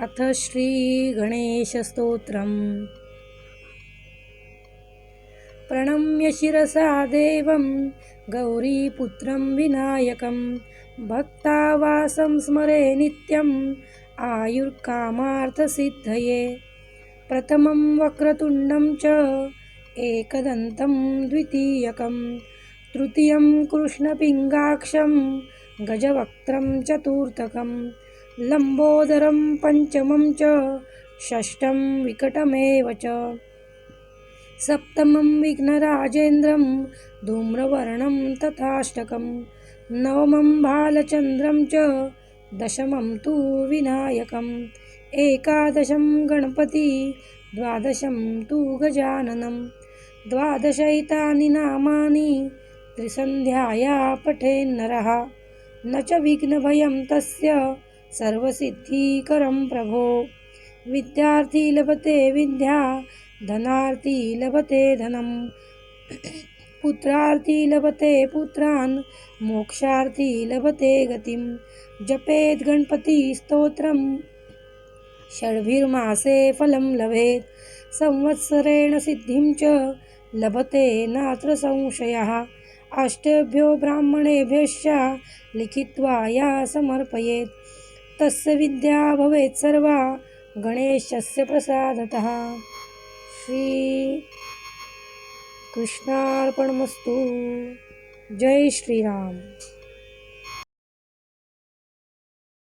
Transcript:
अथ श्रीगणेशस्तोत्रम् प्रणम्य शिरसा देवं गौरीपुत्रं विनायकं भक्तावासं स्मरे नित्यम् आयुर्कामार्थसिद्धये। प्रथमं वक्रतुण्डं च एकदन्तं द्वितीयकं तृतीयं कृष्णपिङ्गाक्षं गजवक्त्रं चतुर्थकम्। लम्बोदरं पञ्चमं च षष्ठं विकटमेव च। सप्तमं विघ्नराजेन्द्रं धूम्रवर्णं तथाष्टकं। नवमं बालचन्द्रं च दशमं तु विनायकम्। एकादशं गणपती द्वादशं तु गजाननं द्वादशैतानि नामानि त्रिसन्ध्याया पठेन्नरः। न च विघ्नभयं तस्य सर्वसिद्धीकरं प्रभो। विद्यार्थी लभते विद्या धनार्थी लभते धनं। पुत्रार्थी लभते पुत्रान् मोक्षार्थी लभते गतिं। जपेत् गणपतिस्तोत्रं षड्भिर्मासे फलं लभेत्। संवत्सरेण सिद्धिं च लभते नात्र संशयः। अष्टेभ्यो ब्राह्मणेभ्यश्च लिखित्वा या समर्पयेत्। तस्य विद्या भवेत् सर्वा। गणेशस्य प्रसादतः। श्रीकृष्णार्पणमस्तु जय श्रीराम।